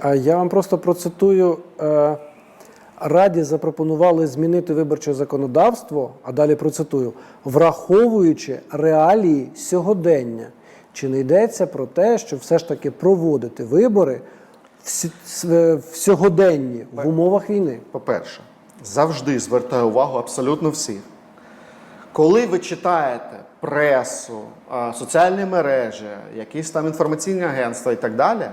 А я вам просто процитую. Е, Раді запропонували змінити виборче законодавство, а далі процитую, враховуючи реалії сьогодення. Чи не йдеться про те, що все ж таки проводити вибори в, е, в сьогоденні в умовах війни? По-перше, завжди звертаю увагу абсолютно всіх. Коли ви читаєте пресу, соціальні мережі, якісь там інформаційні агентства і так далі,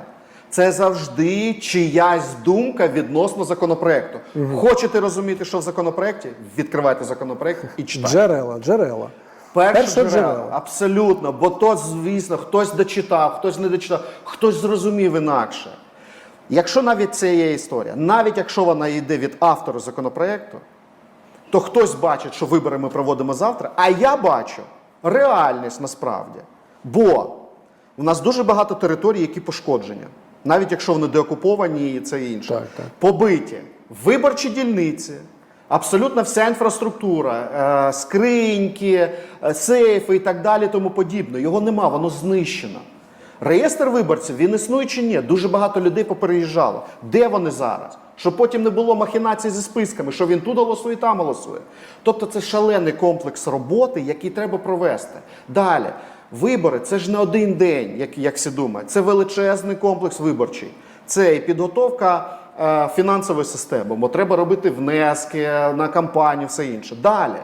це завжди чиясь думка відносно законопроекту. Хочете розуміти, що в законопроекті? Відкривайте законопроект і читайте. Джерела, джерела. Перше Перше джерело, джерело. абсолютно. Бо то, звісно, хтось дочитав, хтось не дочитав, хтось зрозумів інакше. Якщо навіть це є історія, навіть якщо вона йде від автора законопроекту, то хтось бачить, що вибори ми проводимо завтра, а я бачу реальність насправді. Бо у нас дуже багато територій, які пошкоджені, навіть якщо вони деокуповані і це інше. Так, так. Побиті виборчі дільниці. Абсолютно вся інфраструктура, е, скриньки, е, сейфи і так далі, тому подібне. Його нема, воно знищено. Реєстр виборців він існує чи ні? Дуже багато людей попереїжджало. Де вони зараз? Щоб потім не було махінацій зі списками, що він тут голосує, там голосує. Тобто це шалений комплекс роботи, який треба провести. Далі, вибори це ж не один день, як, як всі думають. Це величезний комплекс виборчий. Це і підготовка е, фінансової системи, бо треба робити внески на кампанію, все інше. Далі,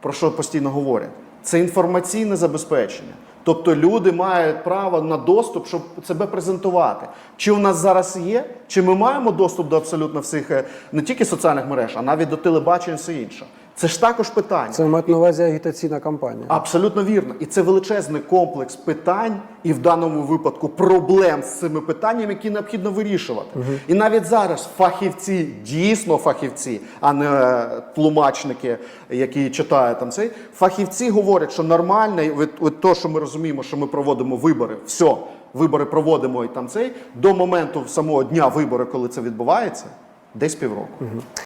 про що постійно говорять, це інформаційне забезпечення. Тобто люди мають право на доступ, щоб себе презентувати. Чи у нас зараз є, чи ми маємо доступ до абсолютно всіх е, не тільки соціальних мереж, а навіть до телебачення і все інше. Це ж також питання. Це мають на увазі агітаційна кампанія. Абсолютно вірно. І це величезний комплекс питань, і в даному випадку проблем з цими питаннями, які необхідно вирішувати. І навіть зараз фахівці, дійсно фахівці, а не е, тлумачники, які читають там цей, фахівці говорять, що нормально, і от, от то, що ми розуміємо, що ми проводимо вибори, все, вибори проводимо і там цей, до моменту самого дня вибори, коли це відбувається, десь півроку.